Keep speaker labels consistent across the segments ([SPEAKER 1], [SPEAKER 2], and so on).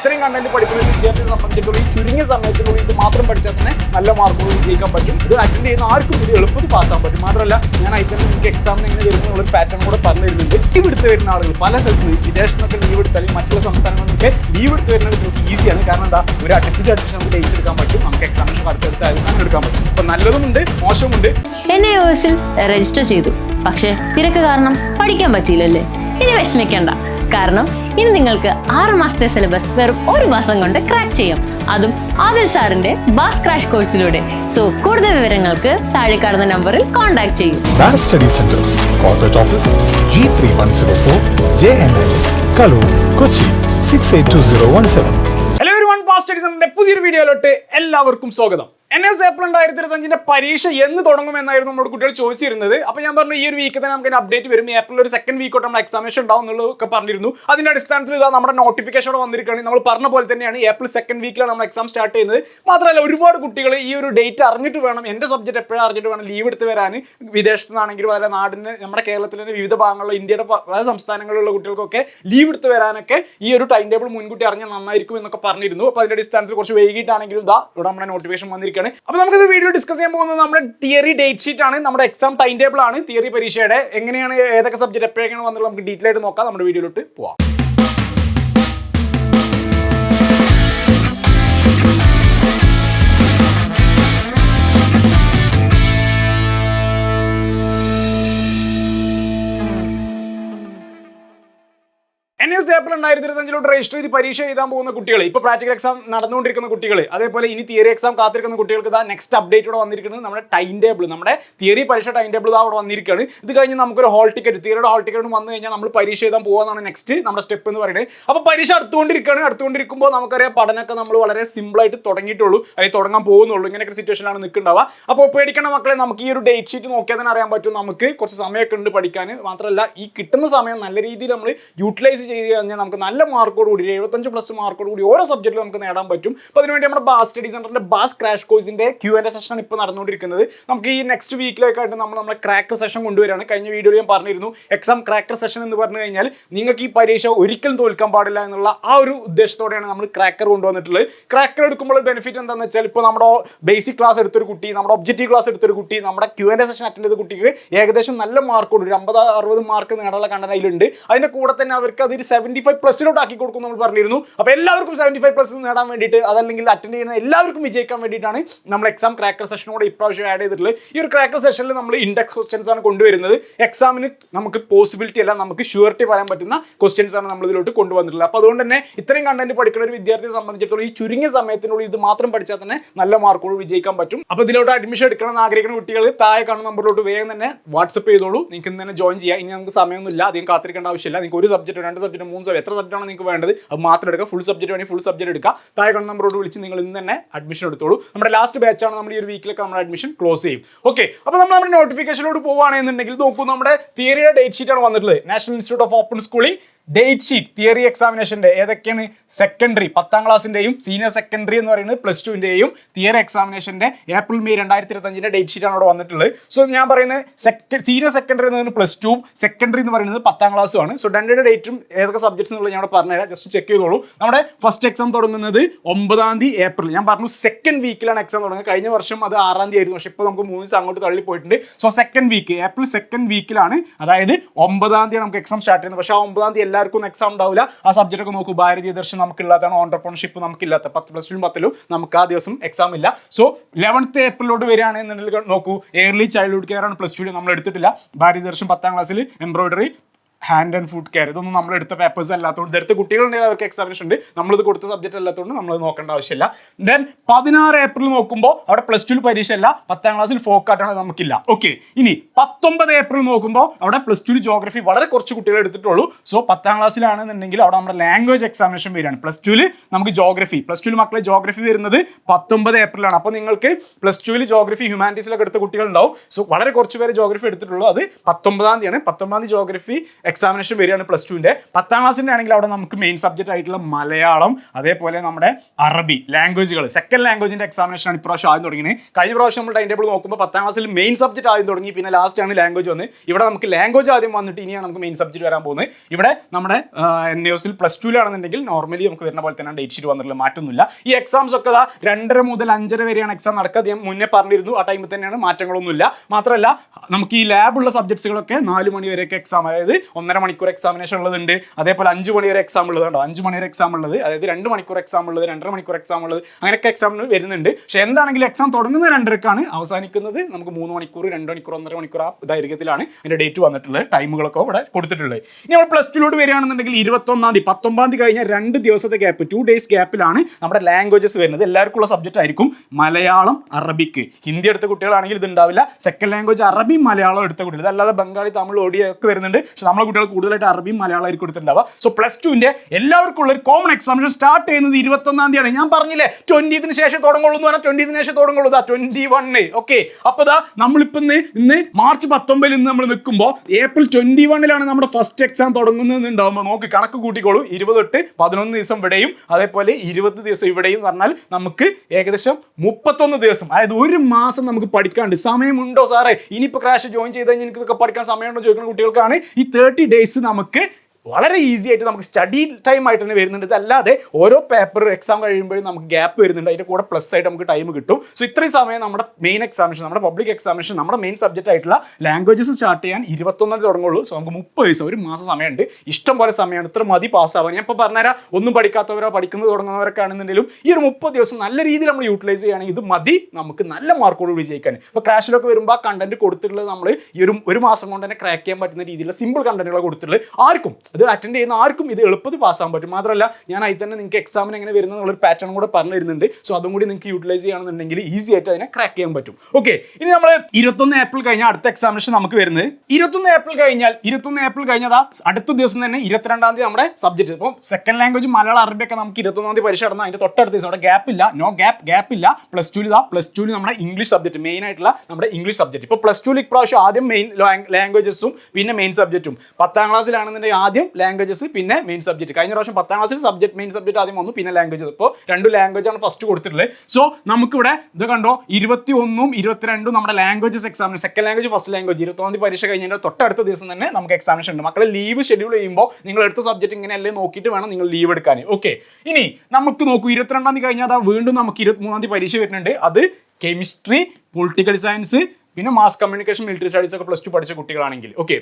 [SPEAKER 1] ഇത്രയും കണ്ടന്റ് പഠിക്കുന്ന വിദ്യാർത്ഥിയെ സംബന്ധിച്ചിടത്തോളം ഈ ചുരുങ്ങിയ സമയത്തിനുള്ളിൽ ഇത് മാത്രം പഠിച്ചാൽ തന്നെ നല്ല മാർക്കുകൾ വിജയിക്കാൻ പറ്റും. ഇത് അറ്റൻഡ് ചെയ്യുന്ന ആർക്കും ഇത് എളുപ്പത്തിൽ പാസ്സാൻ പറ്റും. മാത്രമല്ല ഞാൻ അതിൽ തന്നെ നിങ്ങൾക്ക് എങ്ങനെ വരുന്ന ഒരു പാറ്റേൺ കൂടെ പറഞ്ഞു തരുന്നുണ്ട് ലീവ് എടുത്ത് വരുന്ന ആളുകൾ പല സ്ഥലത്ത് വിദേശത്തൊക്കെ ലീവ് എടുത്താൽ മറ്റുള്ള സംസ്ഥാനങ്ങളൊക്കെ ലീവ് എടുത്ത് വരുന്നത് നമുക്ക് ഈസിയാണ് കാരണം എന്താ? ഒരു അഡ്മിഷൻ അഡ്മിഷൻ നമുക്ക് ഡേറ്റ് എടുക്കാൻ പറ്റും. നമുക്ക് എക്സാമിനേഷൻ അടുത്തടുത്ത് അങ്ങനെ എടുക്കാൻ പറ്റും. അപ്പൊ നല്ലതുമുണ്ട് മോശമുണ്ട്
[SPEAKER 2] എൻ ഐ രജിസ്റ്റർ ചെയ്തു. പക്ഷേ തിരക്ക് കാരണം പഠിക്കാൻ പറ്റിയില്ലല്ലേ? ഇനി വിഷമിക്കണ്ട. കാരണം ഇനി നിങ്ങൾക്ക് ആറ് മാസത്തെ സിലബസ് വെറും ഒരു മാസം കൊണ്ട് ക്രാക്ക് ചെയ്യാം. അതും ആദിൽ സാറിന്റെ ബാസ് ക്രാഷ് കോഴ്സിലൂടെ സോ കൂടുതൽ വിവരങ്ങൾക്ക് താഴെ കാണുന്ന നമ്പറിൽ കോൺടാക്ട് ചെയ്യും.
[SPEAKER 3] Mass Study Center, Corporate Office, G3104, JNLS, Kalur, Kochi, 682017.
[SPEAKER 1] Hello ഒരു വൺ സ്റ്റഡി സെന്ററിന്റെ പുതിയൊരു വീഡിയോയിലോട്ട് എല്ലാവർക്കും സ്വാഗതം. എൻ എസ് ഏപ്രിൽ രണ്ടായിരത്തി ഇരുപത്തഞ്ചിന്റെ പരീക്ഷ എന്ന് തുടങ്ങുമെന്നായിരുന്നു നമ്മുടെ കുട്ടികൾ ചോദിച്ചിരുന്നത്. അപ്പോൾ ഞാൻ പറഞ്ഞു ഈ ഒരു വീക്ക് തന്നെ നമുക്ക് അപ്ഡേറ്റ് വരും. ഏപ്രിൽ ഒരു സെക്കൻഡ് വീക്കോട്ട് നമ്മൾ എക്സാമിനേഷൻ ഉണ്ടാവും എന്നുള്ളതൊക്കെ പറഞ്ഞിരുന്നു. അതിന്റെ അടിസ്ഥാനത്തിൽ ഇതാ നമ്മുടെ നോട്ടിഫിക്കേഷൻ വന്നിരിക്കുകയാണ്. നമ്മൾ പറഞ്ഞ പോലെ തന്നെയാണ് ഏപ്രിൽ സെക്കൻഡ് വീക്കിലാണ് നമ്മൾ എക്സാം സ്റ്റാർട്ട് ചെയ്യുന്നത്. മാത്രമല്ല ഒരുപാട് കുട്ടികൾ ഈ ഒരു ഡേറ്റ് അറിഞ്ഞിട്ട് വേണം എന്റെ സബ്ജക്റ്റ് എപ്പോഴും അറിഞ്ഞിട്ട് വേണം ലീവ് എടുത്ത് വരാൻ. വിദേശത്തു നിന്നാണെങ്കിലും അതായത് നാടിന് നമ്മുടെ കേരളത്തിലെ വിവിധ ഭാഗങ്ങളിലുള്ള ഇന്ത്യയുടെ പല സംസ്ഥാനങ്ങളിലുള്ള കുട്ടികൾക്കൊക്കെ ലീവ് എടുത്ത് വരാനൊക്കെ ഈ ഒരു ടൈം ടേബിൾ മുൻകൂട്ടി അറിഞ്ഞാൽ നന്നായിരിക്കും എന്നൊക്കെ പറഞ്ഞിരുന്നു. അപ്പോൾ അതിന്റെ അടിസ്ഥാനത്തിൽ കുറച്ച് വൈകിട്ടാണെങ്കിലും ഇതാ ഇവിടെ നമ്മുടെ നോട്ടിഫിക്കേഷൻ വന്നിരിക്കുകയാണ് അപ്പോൾ നമുക്കിത് വീഡിയോ ഡിസ്കസ് ചെയ്യാൻ പോകുന്നത് നമ്മുടെ തിയറി ഡേറ്റ് ഷീറ്റ് ആണ്. നമ്മുടെ എക്സാം ടൈം ടേബിൾ ആണ്. തിയറി പരീക്ഷയുടെ എങ്ങനെയാണ് ഏതൊക്കെ സബ്ജക്ട് എപ്പോഴൊക്കെയാണ് വന്നുള്ളത് നമുക്ക് ഡീറ്റെയിൽ ആയിട്ട് നോക്കാം. നമ്മുടെ വീഡിയോയിലോട്ട് പോവാം. ഏപ്രിൽ രണ്ടായിരത്തി ഇരുപത്തഞ്ചിലോട്ട് രജിസ്റ്റർ ചെയ്ത് പരീക്ഷ എഴുതാൻ പോകുന്ന കുട്ടികൾ ഇപ്പോൾ പ്രാക്ടിക്കൽ എക്സാം നടന്നുകൊണ്ടിരിക്കുന്ന കുട്ടികൾ അതേപോലെ ഇനി തിയറി എക്സാം കാത്തിരിക്കുന്ന കുട്ടികൾക്ക് ഇതാ നെക്സ്റ്റ് അപ്ഡേറ്റ് ഇവിടെ വന്നിരിക്കുന്നത് നമ്മുടെ ടൈം ടേബിൾ നമ്മുടെ തിയറി പരീക്ഷ ടൈം ടേബിൾ ഇതാ അവിടെ വന്നിരിക്കുകയാണ്. ഇത് കഴിഞ്ഞ് നമുക്കൊരു ഹോൾ ടിക്കറ്റ് തിയറിയുടെ ഹോൾ ടിക്കറ്റ് വന്നു കഴിഞ്ഞാൽ നമ്മൾ പരീക്ഷ എഴുതാൻ പോകുന്നതാണ് നെക്സ്റ്റ് നമ്മുടെ സ്റ്റെപ്പ് എന്ന് പറയുന്നത്. അപ്പോൾ പരീക്ഷ അടുത്തുകൊണ്ടിരിക്കുകയാണ്. അടുത്തുകൊണ്ടിരിക്കുമ്പോൾ നമുക്കറിയാം പഠനമൊക്കെ നമ്മൾ വളരെ സിമ്പിളായിട്ട് തുടങ്ങിയിട്ടുള്ളൂ. അല്ലെങ്കിൽ തുടങ്ങാൻ പോകുന്നുള്ളൂ. ഇങ്ങനെയൊക്കെ സിറ്റുവേഷനിലാണ് നിൽക്കുന്നുണ്ടാവുക. അപ്പോൾ പേടിക്കണ മക്കളെ നമുക്ക് ഈ ഒരു ഡേറ്റ് ഷീറ്റ് നോക്കിയാൽ തന്നെ അറിയാൻ പറ്റും. നമുക്ക് കുറച്ച് സമയമൊക്കെ ഉണ്ട് പഠിക്കാൻ. മാത്രമല്ല ഈ കിട്ടുന്ന സമയം നല്ല രീതിയിൽ നമ്മൾ യൂട്ടിലൈസ് ചെയ്ത് കഴിഞ്ഞാൽ നമുക്ക് നല്ല മാർക്കോട് കൂടി എഴുപത്തഞ്ച് പ്ലസ് മാർക്കോട് കൂടി ഓരോ സബ്ജക്റ്റിലും നമുക്ക് നേടാൻ പറ്റും. അപ്പോൾ അതിനുവേണ്ടി നമ്മുടെ ബാസ് സ്റ്റഡി സെന്ററിന്റെ ബാസ് ക്രാഷ് കോഴ്സിന്റെ ക്യൂ എന്റെ സെഷൻ ഇപ്പോൾ നടന്നുകൊണ്ടിരിക്കുന്നത്. നമുക്ക് ഈ നെക്സ്റ്റ് വീക്കിലേക്കായിട്ട് നമ്മൾ നമ്മുടെ ക്രാക്കർ സെഷൻ കൊണ്ടുവരാണ് കഴിഞ്ഞ വീഡിയോയിൽ ഞാൻ പറഞ്ഞിരുന്നു എക്സാം ക്രാക്കർ സെഷൻ എന്ന് പറഞ്ഞു കഴിഞ്ഞാൽ നിങ്ങൾക്ക് ഈ പരീക്ഷ ഒരിക്കലും തോൽക്കാൻ പാടില്ല എന്നുള്ള ആ ഒരു ഉദ്ദേശത്തോടെയാണ് നമ്മൾ ക്രാക്കർ കൊണ്ടുവന്നിട്ടുള്ളത്. ക്രാക്കർ എടുക്കുമ്പോൾ ബെനിഫിറ്റ് എന്താണെന്ന് വെച്ചാൽ ഇപ്പോൾ നമ്മുടെ ബേസിക് ക്ലാസ് എടുത്തൊരു കുട്ടി നമ്മുടെ ഒബ്ജക്റ്റീവ് ക്ലാസ് എടുത്തൊരു കുട്ടി നമ്മുടെ Q and A session attend ചെയ്ത കുട്ടിക്ക് ഏകദേശം നല്ല മാർക്കോട് ഒരു അമ്പത് അറുപത് മാർക്ക് നേടാനുള്ള കണ്ടന്റ് അതിലുണ്ട് അതിന്റെ കൂടെ തന്നെ അവർക്ക് അതൊരു സെവന്റി ഫൈവ് പ്ലസിലോട്ട് ആക്കി കൊടുക്കും നമ്മൾ പറഞ്ഞിരുന്നു. അപ്പോൾ എല്ലാവർക്കും സെവന്റി ഫൈവ് പ്ലസ് നേടാൻ വേണ്ടിയിട്ട് അതല്ലെങ്കിൽ അറ്റൻഡ് ചെയ്യുന്ന എല്ലാവർക്കും വിജയിക്കാൻ വേണ്ടിയിട്ടാണ് നമ്മൾ എക്സാം ക്രാക്കർ സെഷനോട് ഇപ്രാവശ്യം ആഡ് ചെയ്തിട്ടുള്ളത്. ഈ ഒരു ക്രാക്കർ സെഷനിൽ നമ്മൾ ഇൻഡെക്സ് ക്വസ്റ്റ്യൻസ് ആണ് കൊണ്ടുവരുന്നത്. എക്സാമിന് നമുക്ക് പോസിബിലിറ്റി അല്ല നമുക്ക് ഷുവർട്ടി പറയാൻ പറ്റുന്ന ക്വസ്റ്റ്യൻസ് ആണ് നമ്മൾ ഇതിലോട്ട് കൊണ്ടുവന്നിട്ടുള്ളത്. അപ്പോൾ അതുകൊണ്ട് തന്നെ ഇത്രയും കണ്ടന്റ് പഠിക്കുന്ന ഒരു വിദ്യാർത്ഥിയെ സംബന്ധിച്ചിടത്തോളം ഈ ചുരുങ്ങിയ സമയത്തിനുള്ളിൽ ഇത് മാത്രം പഠിച്ചാൽ തന്നെ നല്ല മാർക്കോട് വിജയിക്കാൻ പറ്റും. അപ്പോൾ ഇതിലോട്ട് അഡ്മിഷൻ എടുക്കണം എന്ന് ആഗ്രഹിക്കുന്ന കുട്ടികൾ താഴെ കാണുന്ന നമ്പറിലോട്ട് വേഗം തന്നെ വാട്സപ്പ് ചെയ്തോളൂ. നിങ്ങൾക്ക് ഇന്ന് തന്നെ ജോയിൻ ചെയ്യാം. ഇനി നമുക്ക് സമയമൊന്നുമില്ല. അധികം കാത്തിരിക്കേണ്ട ആവശ്യമില്ല. നിങ്ങൾക്ക് ഒരു സബ്ജക്റ്റ് രണ്ട് സബ്ജക്റ്റ് മൂന്ന് സബ്ജക്റ്റ് എത്ര ആണ് നിങ്ങൾക്ക് വേണ്ടത് അത് മാത്രം എടുക്കുക. ഫുൾ സബ്ജക്റ്റ് വേണമെങ്കിൽ ഫുൾ സബ്ജക്റ്റ് എടുക്കുക. താഴെ കണ്ട നമ്പറോട് വിളിച്ച് നിങ്ങൾ ഇന്ന് തന്നെ അഡ്മിഷൻ എടുത്തോളൂ. നമ്മുടെ ലാസ്റ്റ് ബാച്ചാണ് നമ്മൾ ഈ ഒരു വീക്കിലൊക്കെ നമ്മുടെ അഡ്മിഷൻ ക്ലോസ് ചെയ്യും. ഓക്കെ അപ്പോൾ നമ്മൾ നമ്മുടെ നോട്ടിഫിക്കേഷനിലോട്ട് പോവുകയാണെന്നുണ്ടെങ്കിൽ നോക്കൂ നമ്മുടെ തിയറിയുടെ ഡേറ്റ് ഷീറ്റാണ് വന്നിട്ടുള്ളത്. National institute of open schooling date sheet theory എക്സാമിനേഷന്റെ ഏതൊക്കെയാണ്? സെക്കൻഡറി പത്താം ക്ലാസ്സിന്റെയും സീനിയർ സെക്കൻഡറി എന്ന് പറയുന്നത് പ്ലസ് ടുവിന്റെയും തിയറി എക്സാമിനേഷന്റെ ഏപ്രിൽ മെയ് രണ്ടായിരത്തി ഇരുപത്തഞ്ചിന്റെ ഡേറ്റ് ഷീറ്റാണ് അവിടെ വന്നിട്ടുള്ളത്. സോ ഞാൻ പറയുന്നത് സെക്കൻഡ് സീനിയർ സെക്കൻഡറി എന്ന് പറയുന്നത് പ്ലസ് ടു സെക്കൻഡറി എന്ന് പറയുന്നത് പത്താം ക്ലാസ്സുമാണ് സോ രണ്ടിന്റെ ഡേറ്റും ഏതൊക്കെ സബ്ജക്ട്സ് എന്നുള്ളത് ഞാൻ അവിടെ പറഞ്ഞുതരാം. ജസ്റ്റ് ചെക്ക് ചെയ്തോളൂ. നമ്മുടെ ഫസ്റ്റ് എക്സാം തുടങ്ങുന്നത് ഒമ്പതാം തീയതി ഏപ്രിൽ ഞാൻ പറഞ്ഞു സെക്കൻഡ് വീക്കിലാണ് എക്സാം തുടങ്ങുന്നത്. കഴിഞ്ഞ വർഷം അത് ആറാം തീയതി ആയിരുന്നു. പക്ഷേ ഇപ്പോൾ നമുക്ക് മൂന്ന് ദിവസം അങ്ങോട്ട് തള്ളി പോയിട്ടുണ്ട്. So second week April second വീക്കിലാണ് അതായത് ഒമ്പതാം തീയതി നമുക്ക് എക്സാം സ്റ്റാർട്ട് ചെയ്യുന്നത്. പക്ഷേ ആ ഒമ്പതാം തീയതി എല്ലാവർക്കും എക്സാം ഉണ്ടാവില്ല ആ സബ്ജക്റ്റ് ഒക്കെ നോക്കൂ. ഭാരതീയ ദർശൻ നമുക്കില്ലാത്തതാണ്. ഓണ്ടർപ്രണർഷിപ്പ് നമുക്കില്ലാത്ത. പത്ത് പ്ലസ് ടു പത്തിലും നമുക്ക് ആ ദിവസം എക്സാം ഇല്ല. സോ ലെവൻത്ത് ഏപ്രിലോട്ട് വരികയാണെന്നുണ്ടെങ്കിൽ നോക്കൂ. എയർലി ചൈൽഡ്ഹുഡ് കെയർ ആണ്. പ്ലസ് ടു നമ്മൾ എടുത്തിട്ടില്ല. ഭാരതീയ ദർശനം പത്താം ക്ലാസ്സിൽ embroidery hand and food care ഇതൊന്നും നമ്മൾ എടുത്ത പേപ്പേഴ്സ് അല്ലാത്തതുകൊണ്ട് എടുത്ത കുട്ടികളുണ്ടെങ്കിൽ അവർക്ക് എക്സാമിനേഷൻ ഉണ്ട്. നമ്മളിത് കൊടുത്ത സബ്ജക്റ്റ് അല്ലാത്തതുകൊണ്ട് നമ്മൾ നോക്കേണ്ട ആവശ്യമില്ല. ദെൻ പതിനാറ് ഏപ്രിൽ നോക്കുമ്പോൾ അവിടെ പ്ലസ് ടുവിൽ പരീക്ഷ അല്ല പത്താം ക്ലാസ്സിൽ ഫോക്കാട്ടാണ് നമുക്കില്ല. ഓക്കെ ഇനി പത്തൊമ്പത് ഏപ്രിൽ നോക്കുമ്പോൾ അവിടെ പ്ലസ് ടുവിൽ ജോഗ്രഫി വളരെ കുറച്ച് കുട്ടികൾ എടുത്തിട്ടുള്ളൂ. സോ പത്താം ക്ലാസ്സിലാണെന്നുണ്ടെങ്കിൽ അവിടെ നമ്മുടെ ലാംഗ്വേജ് എക്സാമിനേഷൻ വരികയാണ്. പ്ലസ് ടുവിൽ നമുക്ക് ജോഗ്രഫി പ്ലസ് ടുവിൽ മക്കളെ ജോഗ്രഫി വരുന്നത് പത്തൊമ്പത് ഏപ്രിലാണ് അപ്പോൾ നിങ്ങൾക്ക് പ്ലസ് ടുവിൽ ജോഗ്രഫി ഹ്യൂമാനിറ്റീസിലൊക്കെ എടുത്ത കുട്ടികൾ ഉണ്ടാവും സോ വളരെ കുറച്ച് പേര് ജോഗ്രഫി എടുത്തിട്ടുള്ളൂ. അത് പത്തൊമ്പതാം തീയതിയാണ്. പത്തൊമ്പതാം തീയതി ജോഗ്രഫി എക്സാമിനേഷൻ വരികയാണ് പ്ലസ് ടുവിന്റെ പത്താം ക്ലാസ്സിന്റെ ആണെങ്കിൽ അവിടെ നമുക്ക് മെയിൻ സബ്ജക്റ്റ് ആയിട്ടുള്ള മലയാളം അതേപോലെ നമ്മുടെ അറബി ലാംഗ്വേജുകൾ സെക്കൻഡ് ലാംഗ്വേജിന്റെ എക്സാമിനേഷൻ ആണ് ഇപ്രാവശ്യം ആദ്യം തുടങ്ങിയത്. കഴിഞ്ഞ പ്രാവശ്യം നമ്മൾ ടൈം ടേബിൾ നോക്കുമ്പോൾ പത്താം ക്ലാസ്സിൽ മെയിൻ സബ്ജക്റ്റ് ആദ്യം തുടങ്ങി പിന്നെ ലാസ്റ്റ് ആണ് ലാംഗ്വേജ് വന്ന്. ഇവിടെ നമുക്ക് ലാംഗ്വേജ് ആദ്യം വന്നിട്ട് ഇനിയാണ് നമുക്ക് മെയിൻ സബ്ജക്റ്റ് വരാൻ പോകുന്നത്. ഇവിടെ നമ്മുടെ എൻ എസിൽ പ്ലസ് ടുവിലാണെന്നുണ്ടെങ്കിൽ നോർമലി നമുക്ക് വരുന്ന പോലെ തന്നെ ഡേറ്റ് ഷീറ്റ് വന്നിട്ടുള്ള മാറ്റമൊന്നുമില്ല ഈ എക്സാംസ് ഒക്കെ രണ്ടര മുതൽ അഞ്ചര വരെയാണ് എക്സാം നടക്കുക. അദ്ദേഹം മുന്നേ പറഞ്ഞിരുന്നു ആ ടൈമിൽ തന്നെയാണ് മാറ്റങ്ങളൊന്നുമില്ല. മാത്രമല്ല നമുക്ക് ഈ ലാബുള്ള സബ്ജക്ട്സുകളൊക്കെ നാല് മണി വരെയൊക്കെ എക്സാം അതായത് ഒന്നര മണിക്കൂർ എക്സാമിനേഷൻ ഉള്ളതുണ്ട്. അതേപോലെ അഞ്ച് മണി വരെ എക്സാം ഉള്ളത് കണ്ടോ? അഞ്ച് മണി വരെ എക്സാം ഉള്ളത്. അതായത് രണ്ട് മണിക്കൂർ എക്സാം ഉള്ളത് രണ്ടര മണിക്കൂർ എക്സാം ഉള്ളത്. അങ്ങനെയൊക്കെ എക്സാമിന് വരുന്നുണ്ട്. പക്ഷേ എന്താണെങ്കിലും എക്സാം തുടങ്ങുന്ന രണ്ടരക്കാണ്. അവസാനിക്കുന്നത് നമുക്ക് മൂന്ന് മണിക്കൂർ രണ്ട് മണിക്കൂർ ഒന്നര മണിക്കൂർ ആ ദൈർഘ്യത്തിലാണ് അതിന്റെ ഡേറ്റ് വന്നിട്ടുള്ളത് ടൈമുകളൊക്കെ ഇവിടെ കൊടുത്തിട്ടുള്ളത്. ഇനി നമ്മൾ പ്ലസ് ടുലോട്ട് വരികയാണെന്നുണ്ടെങ്കിൽ ഇരുപത്തൊന്നാം തീയതി പത്തൊമ്പതാം തീയതി കഴിഞ്ഞാൽ രണ്ട് ദിവസത്തെ ഗ്യാപ്പ് ടു ഡേയ്സ് ഗ്യാപ്പിലാണ് നമ്മുടെ ലാംഗ്വേജസ് വരുന്നത്. എല്ലാവർക്കും ഉള്ള സബ്ജക്റ്റ് ആയിരിക്കും മലയാളം അറബിക്ക് ഹിന്ദി എടുത്ത കുട്ടികളാണെങ്കിൽ ഇത് ഉണ്ടാവില്ല. സെക്കൻഡ് ലാംഗ്വേജ് അറബി മലയാളം എടുത്ത കുട്ടികൾ. അല്ലാതെ ബംഗാളി തമിഴ് ഒഡിയ വരുന്നുണ്ട്. പക്ഷെ നമ്മളെ കുട്ടികൾ കൂടുതലായിട്ട് അറബിയും മലയാളം ആയിരിക്കും എടുത്തിട്ടുണ്ടാവുക സോ പ്ലസ് ടുവിന്റെ എല്ലാവർക്കും ഉള്ള ഒരു കോമൺ എക്സാമിഷൻ സ്റ്റാർട്ട് ചെയ്യുന്നത് ഇരുപത്തൊന്നാം തീയതിയാണ്. ഞാൻ പറഞ്ഞില്ലേ ട്വന്റിത്തിന് ശേഷം തുടങ്ങുള്ളൂ എന്ന് പറഞ്ഞാൽ ട്വന്റിത്തിന് ശേഷം തുടങ്ങുള്ളൂ. ട്വന്റി വണ്ണ് ഓക്കെ അപ്പൊ ഇതാ നമ്മളിപ്പോ ഇന്ന് മാർച്ച് പത്തൊമ്പതിൽ ഇന്ന് നമ്മൾ നിൽക്കുമ്പോൾ ഏപ്രിൽ ട്വന്റി വണ്ണിലാണ് നമ്മുടെ ഫസ്റ്റ് എക്സാം തുടങ്ങുന്നത് ഉണ്ടാകുമ്പോൾ നോക്ക് കണക്ക് കൂട്ടിക്കോളൂ. ഇരുപത് തൊട്ട് പതിനൊന്ന് ദിവസം ഇവിടെയും അതേപോലെ ഇരുപത് ദിവസം ഇവിടെയും പറഞ്ഞാൽ നമുക്ക് ഏകദേശം മുപ്പത്തൊന്ന് ദിവസം അതായത് ഒരു മാസം നമുക്ക് പഠിക്കാണ്ട് സമയമുണ്ടോ സാറേ? ഇനിയിപ്പോൾ ക്രാഷ് ജോയിൻ ചെയ്ത് കഴിഞ്ഞാൽ എനിക്ക് ഇതൊക്കെ പഠിക്കാൻ സമയമുണ്ടോ ചോദിക്കുന്ന കുട്ടികൾക്കാണ് ഈ തേർട്ടി ഡേയ്സ് നമുക്ക് വളരെ ഈസി ആയിട്ട് നമുക്ക് സ്റ്റഡി ടൈം ആയിട്ട് തന്നെ വരുന്നുണ്ട്. ഇതല്ലാതെ ഓരോ പേപ്പർ എക്സാം കഴിയുമ്പോഴും നമുക്ക് ഗ്യാപ്പ് വരുന്നുണ്ട്. അതിന്റെ കൂടെ പ്ലസ് ആയിട്ട് നമുക്ക് ടൈം കിട്ടും. സോ ഇത്രയും സമയം നമ്മുടെ മെയിൻ എക്സാമിനേഷൻ നമ്മുടെ പബ്ലിക് എക്സാമിനേഷൻ നമ്മുടെ മെയിൻ സബ്ജക്റ്റ് ആയിട്ടുള്ള ലാംഗ്വേജസ് സ്റ്റാർട്ട് ചെയ്യാൻ ഇരുപത്തൊന്നാം തുടങ്ങുള്ളൂ. സോ നമുക്ക് മുപ്പത് ദിവസം ഒരു മാസം സമയമുണ്ട്. ഇഷ്ടം പോലെ സമയമാണ്. ഇത്ര മതി പാസ്സാവാൻ ഞാൻ ഇപ്പോൾ പറഞ്ഞുതരാം. ഒന്നും പഠിക്കാത്തവരോ പഠിക്കുന്നത് തുടങ്ങുന്നവരൊക്കെ ആണെന്നുണ്ടെങ്കിലും ഈ ഒരു മുപ്പത് ദിവസം നല്ല രീതിയിൽ നമ്മൾ യൂട്ടിലൈസ് ചെയ്യുകയാണെങ്കിൽ ഇത് മതി. നമുക്ക് നല്ല മാർക്കോട് വിജയിക്കാൻ. ഇപ്പോൾ ക്രാഷിലൊക്കെ വരുമ്പോൾ ആ കണ്ടന്റ് കൊടുത്തിട്ടുള്ളത് നമ്മൾ ഈ ഒരു ഒരു മാസം കൊണ്ട് തന്നെ ക്രാക്ക് ചെയ്യാൻ പറ്റുന്ന രീതിയിലുള്ള സിമ്പിൾ കണ്ടന്റുകൾ കൊടുത്തിട്ടുള്ളത്. ആർക്കും ഇത് അറ്റൻഡ് ചെയ്യുന്ന ആർക്കും ഇത് എളുപ്പത്തിൽ പാസ്സാകാൻ പറ്റും. മാത്രമല്ല ഞാൻ അതിൽ തന്നെ നിങ്ങൾക്ക് എക്സാമിന് എങ്ങനെ വരുന്ന ഒരു പാറ്റേൺ കൂടെ പറഞ്ഞു തരുന്നുണ്ട്. സോ അതും കൂടി നിങ്ങൾക്ക് യൂട്ടിലൈസ് ചെയ്യുകയാണെന്നുണ്ടെങ്കിൽ ഈസി ആയിട്ട് അതിനെ ക്രാക്ക് ചെയ്യാൻ പറ്റും. ഓക്കെ ഇനി നമ്മൾ ഇരുപത്തൊന്ന് ഏപ്രിൽ കഴിഞ്ഞാൽ അടുത്ത എക്സാമിനേഷൻ നമുക്ക് വരുന്നത്. ഇരുപത്തൊന്ന് ഏപ്രിൽ കഴിഞ്ഞാൽ ഇരുപത്തൊന്ന് ഏപ്രിൽ കഴിഞ്ഞാൽ അടുത്ത ദിവസം തന്നെ ഇരുപത്തിരണ്ടാം തീയതി നമ്മുടെ സബ്ജക്ട് ഇപ്പം സെക്കൻഡ് ലാംഗ്വേജ് മലയാളം ഒക്കെ നമുക്ക് ഇരുപത്തൊന്നാം തീയതി പരീക്ഷ നടന്നാൽ അതിന്റെ തൊട്ടടുത്ത ദിവസം. അവിടെ ഗ്യാപ്പ് ഇല്ല. നോ ഗ്യാപ്പ് ഗ്യാപ്പ് ഇല്ല. പ്ലസ് ടു ഇതാ. പ്ലസ് ടു നമ്മുടെ ഇംഗ്ലീഷ് സബ്ജക്ട് മെയിൻ ആയിട്ടുള്ള നമ്മുടെ ഇംഗ്ലീഷ് സബ്ജക്ട് ഇപ്പോൾ പ്ലസ് ടു ഇപ്രാവശ്യം ആദ്യം മെയിൻ ലാംഗ്വേജസും പിന്നെ മെയിൻ സബ്ജക്റ്റും പത്താം ക്ലാസ്സിലാണെന്നുണ്ടെങ്കിൽ ആദ്യം ലാംഗ്വേജസ് പിന്നെ മെയിൻ സബ്ജക്ട് കഴിഞ്ഞ പ്രാവശ്യം പത്താം ക്ലാസ്സിൽ സബ്ജക്ട് മെയിൻ സബ്ജക്ട് ആദ്യം വന്നു പിന്നെ ലാംഗ്വേജ് ഇപ്പോൾ രണ്ട് ലാംഗ്വേജ് ആണ് ഫസ്റ്റ് കൊടുത്തിട്ടുള്ളത്. സോ നമുക്കിവിടെ ഇത് കണ്ടോ? ഇരുപത്തി ഒന്നും ഇരുപത്തിരണ്ടും നമ്മുടെ ലാംഗ്വേജസ് എക്സാമിന് സെക്കൻഡ് ലാംഗ്വേജ് ഫസ്റ്റ് ലാംഗ്വേജ് ഇരുപത്തൊന്നാം പരീക്ഷ കഴിഞ്ഞാൽ തൊട്ടടുത്ത ദിവസം തന്നെ നമുക്ക് എക്സാമിനേഷൻ ഉണ്ട്. മക്കളെ ലീവ് ഷെഡ്യൂൾ ചെയ്യുമ്പോൾ നിങ്ങൾ എടുത്ത സബ്ജക്ട് ഇങ്ങനെയല്ലേ നോക്കിയിട്ട് വേണം നിങ്ങൾ ലീവ് എടുക്കാൻ ഓക്കെ ഇനി നമുക്ക് നോക്കൂ ഇരുപത്തിരണ്ടാം തീയതി കഴിഞ്ഞാൽ വീണ്ടും നമുക്ക് ഇരുപത്തിമൂന്നാം തീയതി പരീക്ഷ വരുന്നുണ്ട്. അത് കെമിസ്ട്രി പൊളിറ്റിക്കൽ സയൻസ് പിന്നെ മാസ് കമ്മ്യൂണിക്കേഷൻ മിലിറ്ററി സ്റ്റഡീസ് ഒക്കെ പ്ലസ് ടു പഠിച്ച കുട്ടികളാണെങ്കിൽ. ഓക്കെ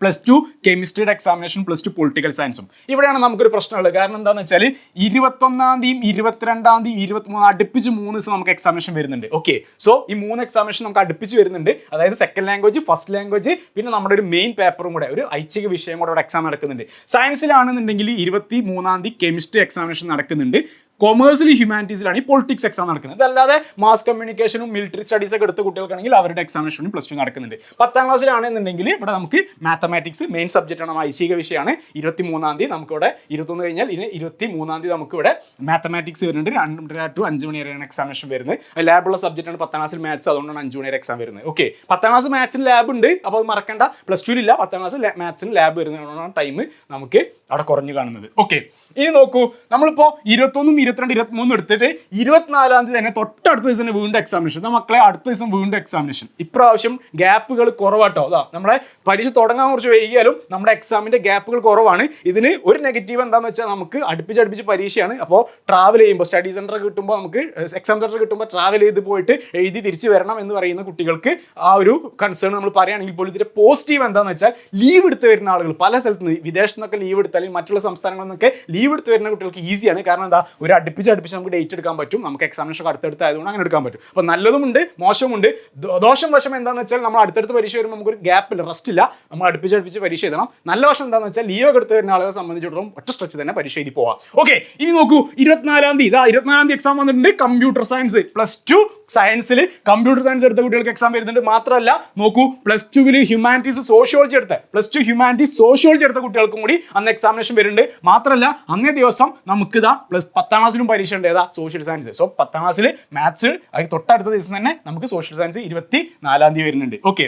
[SPEAKER 1] പ്ലസ് ടു കെമിസ്ട്രിയുടെ എക്സാമിനേഷൻ പ്ലസ് ടു പൊളിറ്റിക്കൽ സയൻസും ഇവിടെയാണ് നമുക്കൊരു പ്രശ്നമുള്ളത്. കാരണം എന്താണെന്ന് വെച്ചാൽ ഇരുപത്തൊന്നാം തീയതി ഇരുപത്തിരണ്ടാം തീയതി ഇരുപത്തിമൂന്ന് അടുപ്പിച്ച് മൂന്ന് ദിവസം നമുക്ക് എക്സാമിനേഷൻ വരുന്നുണ്ട്. ഓക്കെ സോ ഈ മൂന്ന് എക്സാമിനേഷൻ നമുക്ക് അടുപ്പിച്ച് വരുന്നുണ്ട്. അതായത് സെക്കൻഡ് ലാംഗ്വേജ് ഫസ്റ്റ് ലാംഗ്വേജ് പിന്നെ നമ്മുടെ ഒരു മെയിൻ പേപ്പറും കൂടെ ഒരു ഐച്ഛിക വിഷയം കൂടെ അവിടെ എക്സാം നടക്കുന്നുണ്ട്. സയൻസിലാണെന്നുണ്ടെങ്കിൽ ഇരുപത്തി മൂന്നാം തീയതി കെമിസ്ട്രി എക്സാമിനേഷൻ നടക്കുന്നുണ്ട്. കൊമേഴ്സിൽ ഹ്യൂമാനിറ്റീസിലാണ് ഈ പൊളിറ്റിക്സ് എക്സാം നടക്കുന്നത്. അതല്ലാതെ മാസ് കമ്മ്യൂണിക്കേഷനും മിലിറ്ററി സ്റ്റഡീസ് ഒക്കെ എടുത്ത കുട്ടികൾക്കാണെങ്കിൽ അവരുടെ എക്സാമിനേഷനും പ്ലസ് ടു നടക്കുന്നുണ്ട്. പത്താം ക്ലാസ്സിലാണെന്നുണ്ടെങ്കിൽ ഇവിടെ നമുക്ക് മാത്തമാറ്റിക്സ് മെയിൻ സബ്ജക്റ്റ് ആണ് ഐശിക വിഷയമാണ്. ഇരുപത്തി മൂന്നാം തീയതി നമുക്കിവിടെ ഇരുപത്തൊന്ന് കഴിഞ്ഞാൽ ഇനി ഇരുപത്തി മൂന്നാം തീയതി നമുക്ക് ഇവിടെ മാത്തമാറ്റിക്സ് വരുന്നുണ്ട് രണ്ടര ടു അഞ്ച് മണി വരെയാണ് എക്സാമിനേഷൻ വരുന്നത്. ലാബുള്ള സബ്ജക്റ്റ് ആണ് പത്താം ക്ലാസ്സിൽ മാത്സ് അതുകൊണ്ടാണ് അഞ്ച് മണി വരെ എക്സാം വരുന്നത്. ഓക്കെ പത്താം ക്ലാസ് മാത്സിന് ലാബ് ഉണ്ട്. അപ്പോൾ അത് മറക്കേണ്ട. പ്ലസ് ടുവിലില്ല പത്താം ക്ലാസ് മാത്സിന് ലാബ് വരുന്നതുകൊണ്ടാണ് ടൈം നമുക്ക് അവിടെ കുറഞ്ഞു കാണുന്നത്. ഓക്കെ ഇനി നോക്കൂ. നമ്മളിപ്പോ ഇരുപത്തൊന്നും ഇരുപത്തിരണ്ട് ഇരുപത്തിമൂന്നും എടുത്തിട്ട് ഇരുപത്തിനാലാം തീയതി തന്നെ തൊട്ടടുത്ത ദിവസം വീണ്ടും എക്സാമിനേഷൻ മക്കളെ അടുത്ത ദിവസം വീണ്ടും എക്സാമിനേഷൻ ഇപ്രാവശ്യം ഗ്യാപ്പുകൾ കുറവാട്ടോ. അതാ നമ്മളെ പരീക്ഷ തുടങ്ങാൻ കുറച്ച് വൈകിയാലും നമ്മുടെ എക്സാമിന്റെ ഗ്യാപ്പുകൾ കുറവാണ്. ഇതിന് ഒരു നെഗറ്റീവ് എന്താണെന്ന് വെച്ചാൽ നമുക്ക് അടുപ്പിച്ച് അടുപ്പിച്ച് പരീക്ഷയാണ്. അപ്പോൾ ട്രാവൽ ചെയ്യുമ്പോൾ സ്റ്റഡി സെന്റർ കിട്ടുമ്പോൾ നമുക്ക് എക്സാം സെന്റർ കിട്ടുമ്പോൾ ട്രാവൽ ചെയ്ത് പോയിട്ട് എഴുതി തിരിച്ച് വരണം എന്ന് പറയുന്ന കുട്ടികൾക്ക് ആ ഒരു കൺസേൺ നമ്മൾ പറയുകയാണെങ്കിൽ പോലും ഇതിന്റെ പോസിറ്റീവ് എന്താണെന്ന് വെച്ചാൽ ലീവ് എടുത്ത് വരുന്ന ആളുകൾ പല സ്ഥലത്ത് നിന്ന് വിദേശത്ത് നിന്നൊക്കെ ലീവ് എടുത്താൽ മറ്റുള്ള സംസ്ഥാനങ്ങളിൽ നിന്നൊക്കെ ലീവ് എടുത്ത് വരുന്ന കുട്ടികൾക്ക് ഈസിയാണ് കാരണം എന്താ ഒരു അടുപ്പിച്ച് അടുപ്പിച്ച് നമുക്ക് ഡേറ്റ് എടുക്കാൻ പറ്റും. നമുക്ക് എക്സാമിനേഷൻ അടുത്തടുത്ത് ആയതുകൊണ്ട് അങ്ങനെ എടുക്കാൻ പറ്റും. അപ്പോൾ നല്ലതുമുണ്ട് മോശമുണ്ട്. ദോഷം വശം എന്താണെന്ന് വെച്ചാൽ നമ്മൾ അടുത്തടുത്ത് പരീക്ഷ വരുമ്പോൾ നമുക്കൊരു ഗ്യാപ്പ് ഇല്ല റെസ്റ്റ് ഇല്ല. നമ്മൾ അടുപ്പിച്ച് അടുപ്പിച്ച് പരീക്ഷ എഴുതണം. നല്ല വശം എന്താണെന്ന് വെച്ചാൽ ലീവ് എടുത്ത് വരുന്ന ആളുകളെ സംബന്ധിച്ചിടത്തോളം ഒറ്റ സ്ട്രെച്ച് തന്നെ പരീക്ഷ എഴുതി പോവാം. ഓക്കെ ഇനി നോക്കൂ ഇരുപത്തിനാലാം തീയതി. ഇതാ ഇരുപത്തിനാലാം തീയതി എക്സാം വന്നിട്ടുണ്ട്. കമ്പ്യൂട്ടർ സയൻസ് പ്ലസ് ടു സയൻസിൽ കമ്പ്യൂട്ടർ സയൻസ് എടുത്ത കുട്ടികൾക്ക് എക്സാം വരുന്നുണ്ട്. മാത്രമല്ല നോക്കൂ പ്ലസ് ടുവിൽ ഹ്യൂമാനിറ്റീസ് സോഷ്യോളജി എടുത്ത പ്ലസ് ടു ഹ്യൂമാനിറ്റീസ് സോഷ്യോളജി എടുത്ത കുട്ടികൾക്കും കൂടി അന്ന് എക്സാമിനേഷൻ വരുന്നുണ്ട്. മാത്രമല്ല അന്നേ ദിവസം നമുക്ക് ഇതാ പ്ലസ് പത്താം ക്ലാസ്സിലും പരീക്ഷ ഉണ്ട്. ഏതാ? സോഷ്യൽ സയൻസ് സോ പത്താം ക്ലാസ്സിൽ മാത്സ് അതിന് തൊട്ടടുത്ത ദിവസം തന്നെ നമുക്ക് സോഷ്യൽ സയൻസ് ഇരുപത്തി നാലാം തീയതി വരുന്നുണ്ട്. ഓക്കെ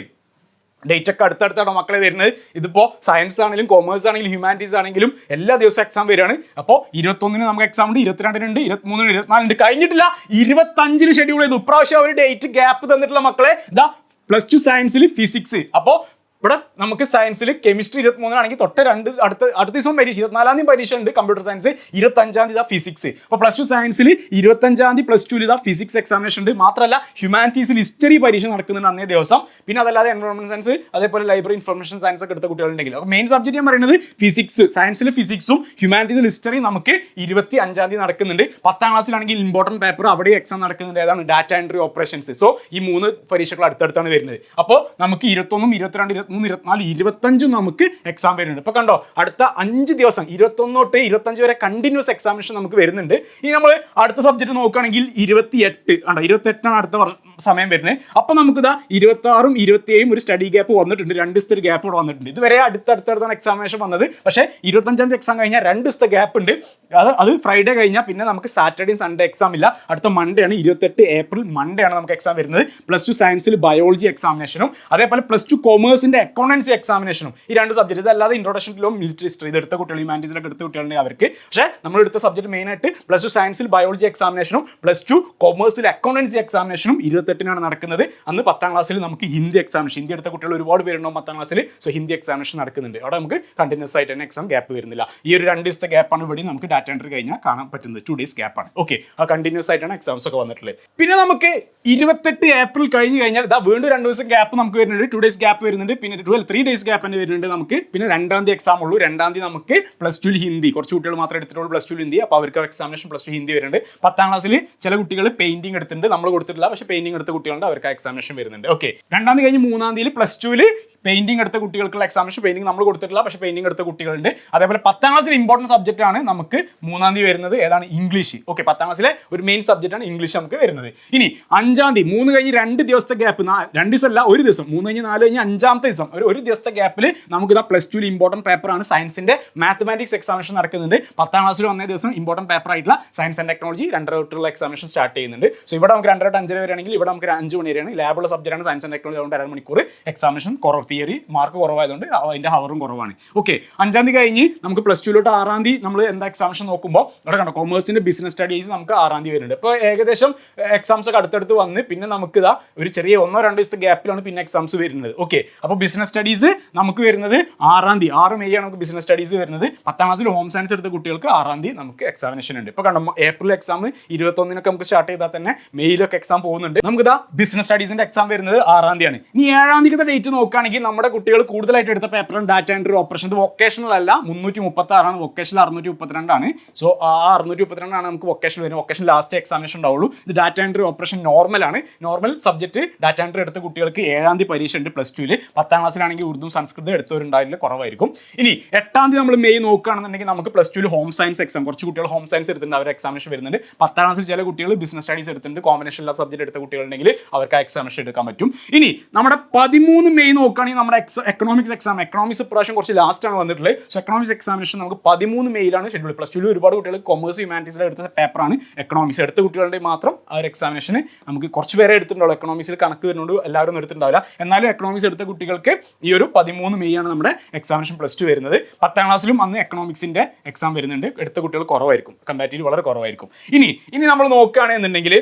[SPEAKER 1] ഡേറ്റ് ഒക്കെ അടുത്തടുത്താണ് മക്കളെ വരുന്നത്? ഇതിപ്പോൾ സയൻസ് ആണെങ്കിലും കോമേഴ്സ് ആണെങ്കിലും ഹ്യൂമാനിറ്റീസ് ആണെങ്കിലും എല്ലാ ദിവസവും എക്സാം വരികയാണ്. അപ്പോൾ ഇരുപത്തൊന്നിന് നമുക്ക് എക്സാം ഉണ്ട് ഇരുപത്തിരണ്ടിനുണ്ട് ഇരുപത്തിമൂന്നിന് ഇരുപത്തിനാലുണ്ട് കഴിഞ്ഞിട്ടില്ല. ഇരുപത്തഞ്ചിന് ഷെഡ്യൂൾ ചെയ്തു. ഇപ്രാവശ്യം അവർ ഡേറ്റ് ഗ്യാപ്പ് തന്നിട്ടുള്ള മക്കളെ ഇതാ പ്ലസ് ടു സയൻസിൽ ഫിസിക്സ് അപ്പോൾ ഇവിടെ നമുക്ക് സയൻസിൽ കെമിസ്ട്രി ഇരുപത്തിമൂന്നിനാണെങ്കിൽ തൊട്ട് രണ്ട് അടുത്ത അടുത്ത ദിവസം പരീക്ഷ ഇരുപത്തിനാലാം തീയതി പരീക്ഷ ഉണ്ട് കമ്പ്യൂട്ടർ സയൻസ് ഇരുപത്തഞ്ചാം തീയതി ഫിസിക്സ് അപ്പോൾ പ്ലസ് ടു സയൻസിൽ ഇരുപത്തഞ്ചാം തീയതി പ്ലസ് ടുവിൽ ഇതാ ഫിസിക്സ് എക്സാമിനേഷൻ ഉണ്ട്. മാത്രമല്ല ഹ്യൂമാനിറ്റീസിൽ ഹിസ്റ്ററി പരീക്ഷ നടക്കുന്നുണ്ട് അന്നേ ദിവസം. പിന്നെ അതല്ലാതെ എൻവയോൺമെന്റ് സയൻസ് അതേപോലെ ലൈബ്രറി ഇൻഫർമേഷൻ സയൻസ് ഒക്കെ എടുത്ത കുട്ടികളുണ്ടെങ്കിൽ. അപ്പോൾ മെയിൻ സബ്ജക്റ്റ് ഞാൻ പറയുന്നത് ഫിസിക്സ് സയൻസിൽ ഫിസിക്സും ഹ്യൂമാനിറ്റീസിൽ ഹിസ്റ്ററി നമുക്ക് ഇരുപത്തി അഞ്ചാം തീയതി നടക്കുന്നുണ്ട്. പത്താം ക്ലാസ്സിലാണെങ്കിൽ ഇമ്പോർട്ടന്റ് പേപ്പർ അവിടെ എക്സാം നടക്കുന്നുണ്ട്. ഏതാണ്? ഡാറ്റ എൻട്രി ഓപ്പറേഷൻസ് സോ ഈ മൂന്ന് പരീക്ഷകൾ അടുത്തടുത്താണ് വരുന്നത്. അപ്പോൾ നമുക്ക് ഇരുപത്തൊന്നും ഇരുപത്തിരണ്ട് ഇരുപത്തിമൂന്ന് ഇരുപത്തിനാല് ഇരുപത്തഞ്ചും നമുക്ക് എക്സാം വരുന്നുണ്ട്. ഇപ്പോൾ കണ്ടോ അടുത്ത അഞ്ച് ദിവസം ഇരുപത്തൊന്ന് തൊട്ട് ഇരുപത്തഞ്ച് വരെ കണ്ടിന്യൂസ് എക്സാമിനേഷൻ നമുക്ക് വരുന്നുണ്ട്. ഇനി നമ്മൾ അടുത്ത സബ്ജക്ട് നോക്കുകയാണെങ്കിൽ ഇരുപത്തിയെട്ട് ആണ്ടോ ഇരുപത്തെട്ടാണ് അടുത്ത സമയം വരുന്നത് അപ്പോൾ നമുക്കിതാ ഇരുപത്തി ആറും ഇരുപത്തിയേഴും ഒരു സ്റ്റഡി ഗ്യാപ്പ് വന്നിട്ടുണ്ട്. രണ്ട് ദിവസത്തെ ഗ്യാപ്പ് ഇവിടെ വന്നിട്ടുണ്ട്. ഇതുവരെ അടുത്തടുത്തടുത്താണ് എക്സാമിനേഷൻ വന്നത്. പക്ഷേ ഇരുപത്തഞ്ചാം എക്സാം കഴിഞ്ഞാൽ രണ്ട് ദിവസത്തെ ഗ്യാപ്പ് ഉണ്ട്. അത് അത് ഫ്രൈഡേ കഴിഞ്ഞാൽ പിന്നെ നമുക്ക് സാറ്റർഡേയും സൺഡേ എക്സാം ഇല്ല. അടുത്ത മൺഡേ ആണ് ഇരുപത്തെട്ട് ഏപ്രിൽ മൺഡേ ആണ് നമുക്ക് എക്സാം വരുന്നത്. പ്ലസ് ടു സയൻസിൽ ബയോളജി എക്സാമിനേഷനും അതേപോലെ പ്ലസ് ടു കൊമേഴ്സിന്റെ അക്കൗണ്ടൻസി എക്സാമിനേഷനും ഈ രണ്ട് സബ്ജക്ട് ഇതല്ലാതെ ഇൻട്രോഡക്ഷൻ ലോ മിലിറ്ററി ഹിസ്റ്ററി ഇത് എടുത്ത കുട്ടികൾ ഹ്യൂമാനിറ്റീസിലൊക്കെ എടുത്ത കുട്ടികളുണ്ടെങ്കിൽ അവർക്ക്. പക്ഷേ നമ്മൾ എടുത്ത സബ്ജക്ട് മെയിനായിട്ട് പ്ലസ് ടു സയൻസിൽ ബയോളജി എക്സാമിനേഷനും പ്ലസ് ടു കോമേഴ്സിൽ അക്കൗണ്ടൻസി എക്സാമിനേഷനും ഇരുപത്തെട്ടിനാണ് നടക്കുന്നത്. അന്ന് പത്താം ക്ലാസ്സിൽ നമുക്ക് ഹിന്ദി എക്സാമിനേഷൻ ഹിന്ദി എടുത്ത കുട്ടികൾ ഒരുപാട് പേരുണ്ടാവും പത്താം ക്ലാസ്സിൽ. സോ ഹിന്ദി എക്സാമിനേഷൻ നടക്കുന്നുണ്ട്. അവിടെ നമുക്ക് കണ്ടിന്യൂസ് ആയിട്ട് തന്നെ എക്സാം ഗ്യാപ്പ് വരുന്നില്ല. ഈ ഒരു രണ്ട് ദിവസത്തെ ഗ്യാപ്പാണ് ഇവിടെ നമുക്ക് ഡാറ്റ എൻട്രി കഴിഞ്ഞാൽ കാണാൻ പറ്റുന്നത്. ടു ഡേയ്സ് ഗ്യാപ്പാണ് ഓക്കെ ആ കണ്ടിന്യൂസ് ആയിട്ടാണ് എക്സാംസ് ഒക്കെ വന്നിട്ടുള്ളത്. പിന്നെ നമുക്ക് ഇരുപത്തെട്ട് ഏപ്രിൽ കഴിഞ്ഞ് കഴിഞ്ഞാൽ ഇതാ വീണ്ടും രണ്ട് ദിവസം ഗ്യാപ്പ് നമുക്ക് വരുന്നുണ്ട്. ടു ഡേയ്സ് ഗ്യാപ്പ് വരുന്നുണ്ട്. പിന്നെ ട്വൽവ് ത്രീ ഡേയ്സ് ഗ്യാപ്പ് തന്നെ വരുന്നുണ്ട് നമുക്ക്. പിന്നെ രണ്ടാം തീയതി എക്സാം ഉള്ളൂ. രണ്ടാം തീയതി നമുക്ക് പ്ലസ് ടു ഹിന്ദി. കുറച്ച് കുട്ടികൾ മാത്രമേ എടുത്തിട്ടുള്ളൂ പ്ലസ് ടു ഹിന്ദി. അപ്പോൾ അവർക്ക് എക്സാമിനേഷൻ പ്ലസ് ടു ഹിന്ദി വരുന്നുണ്ട്. പത്താം ക്ലാസ്സിൽ ചില കുട്ടികൾ പെയിന്റിംഗ് എടുത്തിട്ടുണ്ട്. നമ്മൾ കൊടുത്തിട്ടില്ല. പക്ഷേ പെയിന്റിംഗ് എടുത്ത കുട്ടികളുണ്ട് അവർക്ക് എക്സാമിനേഷൻ വരുന്നുണ്ട്. ഓക്കെ രണ്ടാം തീയതി കഴിഞ്ഞ് മൂന്നാം തീയതി പ്ലസ് ടുവിൽ പെയിന്റിംഗ് എടുത്ത കുട്ടികൾക്കുള്ള എക്സാമിനേഷൻ പെയിന്റിംഗ് നമ്മൾ കൊടുത്തിട്ടില്ല. പക്ഷേ പെയിന്റിംഗ് എടുത്ത കുട്ടികളുണ്ട്. അതേപോലെ പത്താം ക്ലാസ്സിൽ ഇമ്പോർട്ടന്റ് സബ്ജക്റ്റ് ആണ് നമുക്ക് മൂന്നാം തീയതി വരുന്നത്. ഏതാണ്? ഇംഗ്ലീഷ് ഓക്കെ പത്താം ക്ലാസ്സിലെ ഒരു മെയിൻ സബ്ജക്റ്റ് ആണ് ഇംഗ്ലീഷ് നമുക്ക് വരുന്നത്. ഇനി അഞ്ചാം തീയതി മൂന്ന് കഴിഞ്ഞ് രണ്ട് ദിവസത്തെ ഗ്യാപ്പ് രണ്ട് ദിവസം അല്ല ഒരു ദിവസം. മൂന്ന് കഴിഞ്ഞ് നാല് കഴിഞ്ഞ് അഞ്ചാമത്തെ ദിവസം. ഒരു ഒരു ദിവസത്തെ ഗ്യാപ്പിൽ നമുക്ക് ഇതാ പ്ലസ് ടുവിൽ ഇമ്പോർട്ടന്റ് പേപ്പറാണ് സയൻസിന്റെ മാത്തമാറ്റിക്സ് എക്സാമിനേഷൻ നടക്കുന്നുണ്ട്. പത്താം ക്ലാസ്സിൽ വന്ന ദിവസം ഇമ്പോർട്ടന്റ് പേപ്പർ ആയിട്ടുള്ള സയൻസ് ആൻഡ് ടെക്നോളജി രണ്ടര തൊട്ടുള്ള എക്സാമിനേഷൻ സ്റ്റാർട്ട് ചെയ്യുന്നുണ്ട്. സോ ഇവിടെ നമുക്ക് രണ്ടര അഞ്ചര വരെയാണെങ്കിൽ ഇവിടെ നമുക്ക് അഞ്ച് മണി വരെയാണ്. ലാബുള്ള സബ്ജക്റ്റാണ് സയൻസ് ആൻഡ് ടെക്നോളജി അതുകൊണ്ട് അര മണിക്കൂർ എക്സാമിനേഷൻ കുറവ്. തിയറി മാർക്ക് കുറവായതുകൊണ്ട് അതിന്റെ ഹവറും കുറവാണ്. ഓക്കെ അഞ്ചാം തീയതി കഴിഞ്ഞ് നമുക്ക് പ്ലസ് ടുവിലോട്ട് ആറാം തീയതി നമ്മൾ എന്താ എക്സാംഷൻ നോക്കുമ്പോൾ ഇവിടെ കണ്ടോ കൊമേഴ്സിന്റെ ബിസിനസ് സ്റ്റഡീസ് നമുക്ക് ആറാം തീയതി വരുന്നുണ്ട്. ഇപ്പോൾ ഏകദേശം എക്സാംസ് ഒക്കെ അടുത്തടുത്ത് വന്ന് പിന്നെ നമുക്ക് ഇതാ ഒരു ചെറിയ ഒന്നോ രണ്ടോ ദിവസത്തെ ഗ്യാപ്പിലാണ് പിന്നെ എക്സാംസ് വരുന്നത്. ഓക്കെ അപ്പോൾ ബിസിനസ് സ്റ്റഡീസ് നമുക്ക് വരുന്നത് ആറാം തീയതി ആറ് മെയ് ആണ് നമുക്ക് ബിസിനസ് സ്റ്റഡീസ് വരുന്നത്. പത്താം ക്ലാസ്സിൽ ഹോം സയൻസ് എടുത്ത കുട്ടികൾക്ക് ആറാം തീയതി നമുക്ക് എക്സാമിനേഷൻ ഉണ്ട്. ഇപ്പോൾ കണ്ടോ ഏപ്രിൽ എക്സാം ഇരുപത്തൊന്നിനൊക്കെ നമുക്ക് സ്റ്റാർട്ട് ചെയ്താൽ തന്നെ മെയ്യിലൊക്കെ എക്സാം പോകുന്നുണ്ട്. നമുക്ക് ഇതാ ബിസിനസ് സ്റ്റഡീസിന്റെ എക്സാം വരുന്നത് ആറാം തീയതിയാണ്. ഇനി ഏഴാം തീയതി ഡേറ്റ് നോക്കുകയാണെങ്കിൽ നമ്മുടെ കുട്ടികൾ കൂടുതലായിട്ട് എടുത്ത പേപ്പറും ഡാറ്റ എൻട്രി ഓപ്പറേഷൻ ഇത് വൊക്കേഷണൽ അല്ല. മുന്നൂറ്റി മുപ്പത്തി ആറാണ് വൊക്കേഷണൽ അറുന്നൂറ്റി മുപ്പത്തിരണ്ടാണ് സോ ആ അറുന്നൂറ്റി മുപ്പത്തിരണ്ടാണ് നമുക്ക് വൊക്കേഷണൽ വരുന്നത്. വൊക്കേഷൻ ലാസ്റ്റ് എക്സാമിനേഷൻ ഉണ്ടാവുള്ളൂ. ഇത് ഡാറ്റ എൻട്രി ഓപ്പറേഷൻ നോർമൽ ആണ്. നോർമൽ സബ്ജക്റ്റ് ഡാറ്റ എൻട്രി എടുത്ത കുട്ടികൾക്ക് ഏഴാം തീയതി പരീക്ഷ ഉണ്ട് പ്ലസ് ടുവിൽ പത്താം ക്ലാസ്സിലാണെങ്കിൽ ഉറുദും സംസ്കൃതം എടുത്തവരുണ്ടായിരുന്നില്ല കുറവായിരിക്കും. ഇനി എട്ടാം തീയതി നമ്മൾ മെയ് നോക്കുകയാണെന്നുണ്ടെങ്കിൽ നമുക്ക് പ്ലസ് ടുവിൽ ഹോം സയൻസ് എക്സാം കുറച്ച് കുട്ടികൾ ഹോം സയൻസ് എടുത്തിട്ടുണ്ട്. അവർ എക്സാമിനേഷൻ വരുന്നുണ്ട്. പത്താം ക്ലാസ്സിൽ ചില കുട്ടികൾ ബിസിനസ് സ്റ്റഡീസ് എടുത്തിട്ടുണ്ട്. കോമ്പിനേഷൻ ഉള്ള സബ്ജക്റ്റ് എടുത്ത കുട്ടികളുണ്ടെങ്കിൽ അവർക്ക് ആ എക്സാമിനേഷൻ എടുക്കാൻ പറ്റും. ഇനി നമ്മുടെ പതിമൂന്ന് മെയ് നോക്കുകയാണെങ്കിൽ നമ്മുടെ എക്കണോമിക്സ് എക്സാം എക്കണോമിക്സ് പ്രാവശ്യം കുറച്ച് ലാസ്റ്റ് ആണ് വന്നിട്ടുള്ളത്. സോ എക്കണോമിക്സ് എക്സാമിനേഷൻ നമുക്ക് പതിമൂന്ന് മെയിലാണ് ഷെഡ്യൂൾ പ്ലസ് ടുവിൽ ഒരുപാട് കുട്ടികൾ കൊമേഴ്സ് ഹ്യൂമാനിറ്റീസിൽ എടുത്ത പേപ്പറാണ് എക്കണോമിക്സ് എടുത്ത കുട്ടികളുടെ മാത്രം ആ ഒരു എക്സാമിനേഷന് നമുക്ക് കുറച്ച് പേരെ എടുത്തിട്ടുണ്ടാവും എക്കണോമിക്സിൽ കണക്ക് വരുന്നുണ്ട് എല്ലാവരും എടുത്തിട്ടുണ്ടാവില്ല. എന്നാലും എക്കണോമിക്സ് എടുത്ത കുട്ടികൾക്ക് ഈ ഒരു പതിമൂന്ന് മെയ് ആണ് നമ്മുടെ എക്സാമിനേഷൻ പ്ലസ് ടു വരുന്നത്. പത്താം ക്ലാസ്സിലും അന്ന് എക്കണോമിക്സിന്റെ എക്സാം വരുന്നുണ്ട്. എടുത്ത കുട്ടികൾ കുറവായിരിക്കും. കമ്പാരിറ്റീവ് വളരെ കുറവായിരിക്കും. ഇനി ഇനി നമ്മൾ നോക്കുകയാണെന്നുണ്ടെങ്കിൽ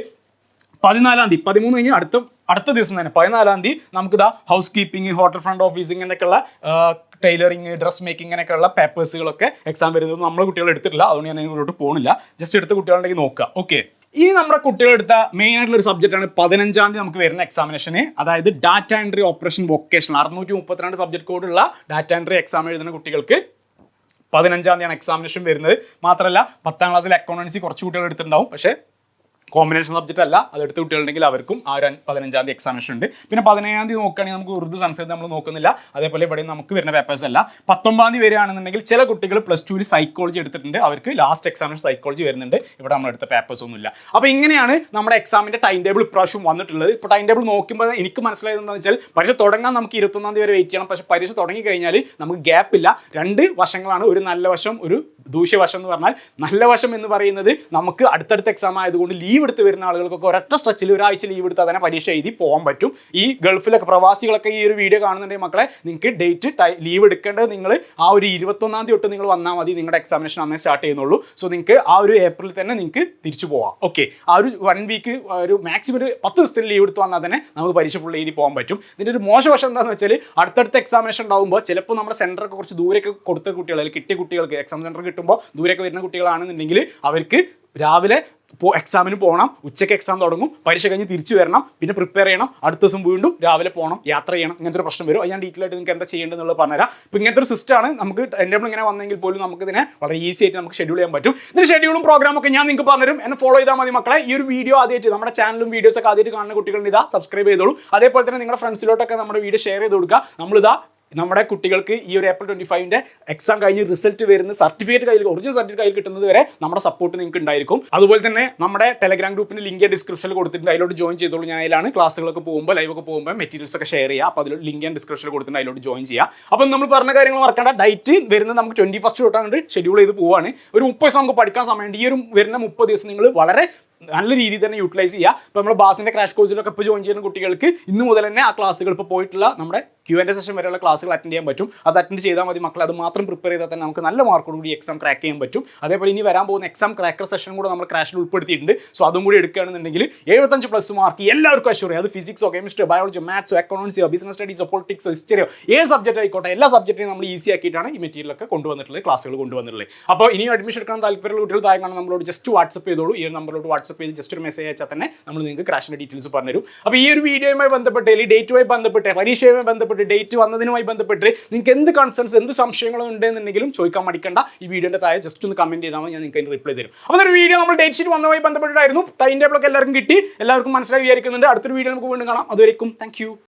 [SPEAKER 1] പതിനാലാം തീയതി പതിമൂന്ന് കഴിഞ്ഞ് അടുത്ത അടുത്ത ദിവസം തന്നെ പതിനാലാം തീയതി നമുക്ക് ഇതാ housekeeping hotel front office ഇങ്ങനെയൊക്കെയുള്ള ടൈലറിങ് ഡ്രസ് മേക്കിംഗ് അങ്ങനെയൊക്കെയുള്ള പേപ്പേഴ്സുകളൊക്കെ എക്സാം വരുന്നത് നമ്മൾ കുട്ടികൾ എടുത്തിട്ടില്ല. അതുകൊണ്ട് ഞാൻ ഇങ്ങോട്ട് പോകുന്നില്ല ജസ്റ്റ് എടുത്ത കുട്ടികളുണ്ടെങ്കിൽ നോക്കുക ഓക്കെ ഈ നമ്മുടെ കുട്ടികളെടുത്ത മെയിൻ ആയിട്ടുള്ള ഒരു സബ്ജക്റ്റ് ആണ് പതിനഞ്ചാം തീയതി നമുക്ക് വരുന്ന എക്സാമിനേഷന് അതായത് ഡാറ്റ എൻട്രി ഓപ്പറേഷൻ വൊക്കേഷൻ അറുന്നൂറ്റി മുപ്പത്തിരണ്ട് സബ്ജക്ട് കോഡുള്ള ഡാറ്റ എൻട്രി എക്സാം എഴുതുന്ന കുട്ടികൾക്ക് പതിനഞ്ചാം തീയതിയാണ് എക്സാമിനേഷൻ വരുന്നത്. മാത്രമല്ല പത്താം ക്ലാസ്സിൽ അക്കൗണ്ടൻസി കുറച്ച് കുട്ടികൾ എടുത്തിട്ടുണ്ടാവും. പക്ഷേ കോമ്പിനേഷൻ സബ്ജക്റ്റ് അല്ല. അത് എടുത്ത കുട്ടികളുണ്ടെങ്കിൽ അവർക്കും ആ ഒരു പതിനഞ്ചാം തീയതി എക്സാമിനേഷൻ ഉണ്ട്. പിന്നെ പതിനേഴാം തീയതി നോക്കുകയാണെങ്കിൽ നമുക്ക് ഉറുദു സംസ്കൃതം നമ്മൾ നോക്കുന്നില്ല. അതേപോലെ ഇവിടെ നമുക്ക് വരുന്ന പേപ്പേഴ്സ് അല്ല. പത്തൊമ്പതാം തീയതി വരികയാണെന്നുണ്ടെങ്കിൽ ചില കുട്ടികൾ പ്ലസ് ടുവിൽ സൈക്കോളജി എടുത്തിട്ടുണ്ട്. അവർക്ക് ലാസ്റ്റ് എക്സാമിനേഷൻ സൈക്കോളജി വരുന്നുണ്ട്. ഇവിടെ നമ്മൾ എടുത്ത പേപ്പേഴ്സ് ഒന്നുമില്ല അപ്പോൾ ഇങ്ങനെയാണ് നമ്മുടെ എക്സാമിന്റെ ടൈം ടേബിൾ ഇപ്രാവശ്യം വന്നിട്ടുള്ളത്. ഇപ്പോൾ ടൈം ടേബിൾ നോക്കുമ്പോൾ എനിക്ക് മനസ്സിലായത് വെച്ചാൽ പരീക്ഷ തുടങ്ങാൻ നമുക്ക് ഇരുപത്തൊന്നാം തീയതി വരെ വെയിറ്റ് ചെയ്യണം. പക്ഷേ പരീക്ഷ തുടങ്ങി കഴിഞ്ഞാൽ നമുക്ക് ഗ്യാപ്പ് ഇല്ല. രണ്ട് വശങ്ങളാണ്. ഒരു നല്ല വശം ഒരു ദൂഷ്യവശം എന്ന് പറഞ്ഞാൽ നല്ല വശം എന്ന് പറയുന്നത് നമുക്ക് അടുത്തടുത്ത എക്സാം ആയതുകൊണ്ട് ലീവ് ലീവ് എടുത്ത് വരുന്ന ആളുകൾക്കൊക്കെ ഒരൊറ്റ സ്ട്രെച്ചിൽ ഒരാഴ്ച ലീവ് എടുത്താൽ തന്നെ പരീക്ഷ എഴുതി പോകാൻ പറ്റും. ഈ ഗൾഫിലൊക്കെ പ്രവാസികളൊക്കെ ഈ ഒരു വീഡിയോ കാണുന്നുണ്ടെങ്കിൽ മക്കളെ നിങ്ങൾക്ക് ഡേറ്റ് ലീവ് എടുക്കേണ്ടത് നിങ്ങൾ ആ ഒരു ഇരുപത്തൊന്നാം തീയതി തൊട്ട് നിങ്ങൾ വന്നാൽ മതി. നിങ്ങളുടെ എക്സാമിനേഷൻ അന്നേ സ്റ്റാർട്ട് ചെയ്യുന്നുള്ളൂ. സോ നിങ്ങൾക്ക് ആ ഒരു ഏപ്രിൽ തന്നെ നിങ്ങൾക്ക് തിരിച്ചു പോവാം. ഓക്കെ ആ ഒരു വൺ വീക്ക് ഒരു മാക്സിമം ഒരു പത്ത് ദിവസത്തിന് ലീവ് എടുത്ത് വന്നാൽ തന്നെ നമുക്ക് പരീക്ഷ ഫുൾ എഴുതി പോകാൻ പറ്റും. ഇതിന്റെ ഒരു മോശവശം എന്താണെന്ന് വെച്ചാൽ അടുത്തടുത്ത എക്സാമിനേഷൻ ഉണ്ടാകുമ്പോൾ ചിലപ്പോൾ നമ്മുടെ സെന്ററൊക്കെ കുറച്ച് ദൂരൊക്കെ കൊടുത്ത കുട്ടികൾ അല്ലെങ്കിൽ കിട്ടിയ കുട്ടികൾക്ക് എക്സാം സെന്റർ കിട്ടുമ്പോൾ ദൂരൊക്കെ വരുന്ന കുട്ടികളാണെന്നുണ്ടെങ്കിൽ അവർക്ക് രാവിലെ പോ എക്സാമിന് പോകണം ഉച്ചയ്ക്ക് എക്സാം തുടങ്ങും പരീക്ഷ കഴിഞ്ഞ് തിരിച്ചു വരണം പിന്നെ പ്രിപ്പയർ ചെയ്യണം അടുത്ത ദിവസം വീണ്ടും രാവിലെ പോകണം യാത്ര ചെയ്യണം ഇങ്ങനത്തെ ഒരു പ്രശ്നം വരും. ഞാൻ ഡീറ്റെയിൽ ആയിട്ട് നിങ്ങൾക്ക് എന്താ ചെയ്യേണ്ടതെന്നുള്ളത് പറഞ്ഞുതരാം. ഇപ്പോൾ ഇങ്ങനത്തെ ഒരു സിസ്റ്റമാണ് നമുക്ക് എന്റെ ഇങ്ങനെ വന്നെങ്കിൽ പോലും നമുക്ക് ഇതിനെ വളരെ ഈസി ആയിട്ട് നമുക്ക് ഷെഡ്യൂൾ ചെയ്യാൻ പറ്റും. ഇതിന് ഷെഡ്യൂളും പ്രോഗ്രാം ഒക്കെ ഞാൻ നിങ്ങൾക്ക് പറഞ്ഞുതരും. എന്നെ ഫോളോ ചെയ്താൽ മതി മക്കളെ. ഈ ഒരു വീഡിയോ ആദ്യമായിട്ട് നമ്മുടെ ചാനലും വീഡിയോസ് ഒക്കെ ആദ്യമായിട്ട് കാണുന്ന കുട്ടികളുടെ ഇതാ സബ്സ്ക്രൈബ് ചെയ്തോളൂ. അതേപോലെ തന്നെ നിങ്ങളുടെ ഫ്രണ്ട്സിലോട്ടൊക്കെ നമ്മുടെ വീഡിയോ ഷെയർ ചെയ്ത് കൊടുക്കുക. നമ്മളിതാ നമ്മുടെ കുട്ടികൾക്ക് ഈ ഒരു ഏപ്രിൽ ട്വന്റി ഫൈവിന്റെ എക്സാം കഴിഞ്ഞ് റിസൾട്ട് വരുന്ന സർട്ടിഫിക്കറ്റ് കയ്യിൽ ഒറിജിനൽ സർട്ടിഫിക്കറ്റ് കയ്യിൽ കിട്ടുന്നത് വരെ നമ്മുടെ സപ്പോർട്ട് നിങ്ങൾക്ക് ഉണ്ടായിരിക്കും. അതുപോലെ തന്നെ നമ്മുടെ ടെലഗ്രാം ഗ്രൂപ്പിന് ലിങ്ക് ഡിസ്ക്രിപ്ഷനിൽ കൊടുത്തിട്ടുണ്ട്. അതിലോട്ട് ജോയിൻ ചെയ്തോളൂ. ഞാൻ അതിലാണ് ക്ലാസ്സുകളൊക്കെ പോകുമ്പോൾ ലൈവൊക്കെ പോകുമ്പോൾ മെറ്റീരിയൽസ് ഒക്കെ ഷെയർ ചെയ്യുക. അപ്പോൾ അതിൽ ലിങ്ക് ഞാൻ ഡിസ്ക്രിപ്ഷനിൽ കൊടുത്തിട്ടുണ്ട്. അതിലോട്ട് ജോയിൻ ചെയ്യുക. അപ്പം നമ്മൾ പറഞ്ഞ കാര്യങ്ങൾ മറക്കേണ്ട. ഡേറ്റ് വരുന്നത് നമുക്ക് ട്വന്റി ഫസ്റ്റ് തൊട്ടാണ് ഷെഡ്യൂൾ ചെയ്ത് പോവാണ്. ഒരു മുപ്പത് ദിവസം നമുക്ക് പഠിക്കാൻ സമയമുണ്ട്. ഈ ഒരു വരുന്ന മുപ്പത് ദിവസം നിങ്ങൾ വളരെ നല്ല രീതിയിൽ തന്നെ യൂട്ടിലൈസ് ചെയ്യുക ഇപ്പോൾ നമ്മൾ ബാസിന്റെ ക്രാഷ് കോഴ്സിലൊക്കെ ഇപ്പോൾ ജോയിൻ ചെയ്യുന്ന കുട്ടികൾക്ക് ഇന്ന് മുതൽ തന്നെ ആ ക്ലാസ്സുകൾ ഇപ്പോൾ പോയിട്ടുള്ള നമ്മുടെ ക്യു എന്റെ സെഷൻ വരെയുള്ള ക്ലാസ്സുകൾ അറ്റൻഡ് ചെയ്യാൻ പറ്റും. അത് അറ്റൻഡ് ചെയ്താൽ മതി. മക്കളെ അത് മാത്രം പ്രിപ്പയർ ചെയ്താൽ തന്നെ നമുക്ക് നല്ല മാർക്കോട് കൂടി എക്സാം ക്രാക്ക് ചെയ്യാൻ പറ്റും. അതേപോലെ ഇനി വരാൻ പോകുന്ന എക്സാം ക്രാക്കർ സെഷൻ കൂടെ നമ്മൾ ക്രാഷിൽ ഉൾപ്പെടുത്തിയിട്ടുണ്ട്. സോ അതും കൂടി എടുക്കുകയാണെന്നുണ്ടെങ്കിൽ എഴുപത്തഞ്ച് പ്ലസ് മാർക്ക് എല്ലാവർക്കും അഷ്യൂർ അത് ഫിസിക്സോ കെമിസ്ട്രിയോ ബയോളജിയോ മാത്സോ എക്കണോമിക്സോ ബിസിനസ് സ്റ്റഡീസോ പൊളിറ്റിക്സോ ഹിസ്റ്ററിയോ ഏ സബ്ജക്റ്റ് ആയിക്കോട്ടെ എല്ലാ സബ്ജക്റ്റിനും നമ്മൾ ഈസി ആക്കിയിട്ടാണ് ഈ മെറ്റീരിയലൊക്കെ കൊണ്ടുവന്നിട്ടുള്ളത് ക്ലാസ്സുകൾ കൊണ്ടുവന്നിട്ടുള്ളത്. അപ്പോൾ ഇനിയും അഡ്മിഷൻ എടുക്കാൻ താല്പര്യമുള്ള കുട്ടികൾ താഴെ നമ്മളോട് ജസ്റ്റ് വാട്സപ്പ് ചെയ്തോളൂ. ഈ നമ്പറിലോട്ട് വാട്സപ്പ് ചെയ്ത് ജസ്റ്റ് ഒരു മെസ്സേജ് അയച്ചാൽ തന്നെ നമ്മൾ നിങ്ങൾക്ക് ക്രാഷിന്റെ ഡീറ്റെയിൽസ് പറഞ്ഞുതരും. അപ്പോൾ ഈ ഒരു വീഡിയോയുമായി ബന്ധപ്പെട്ട് അല്ലെങ്കിൽ ഡേറ്റുമായി ബന്ധപ്പെട്ട് പരീക്ഷയുമായി ബന്ധപ്പെട്ട് ഡേറ്റ് വന്നതിനുമായി ബന്ധപ്പെട്ട് നിങ്ങൾക്ക് എന്ത് കൺസേൺസ് എന്ത് സംശയങ്ങളും ഉണ്ടെന്നുണ്ടെങ്കിലും ചോദിക്കാൻ മടിക്കണ്ട. ഈ വീഡിയോന്റെ താഴെ ജസ്റ്റ് ഒന്ന് കമന്റ് ചെയ്താൽ ഞാൻ നിങ്ങൾക്ക് അതിന് റിപ്ലൈ തരും. അപ്പോൾ ഒരു വീഡിയോ നമ്മൾ ഡേറ്റ് ഷീറ്റ് വന്നതുമായി ബന്ധപ്പെട്ടിട്ടായിരുന്നു. ടൈം ടേബിളൊക്കെ എല്ലാവർക്കും കിട്ടി. എല്ലാവർക്കും മനസ്സിലായി വിചാരിക്കുന്നുണ്ട്. അടുത്തൊരു വീഡിയോ നമുക്ക് വീണ്ടും കാണാം. അതുവരെയും താങ്ക്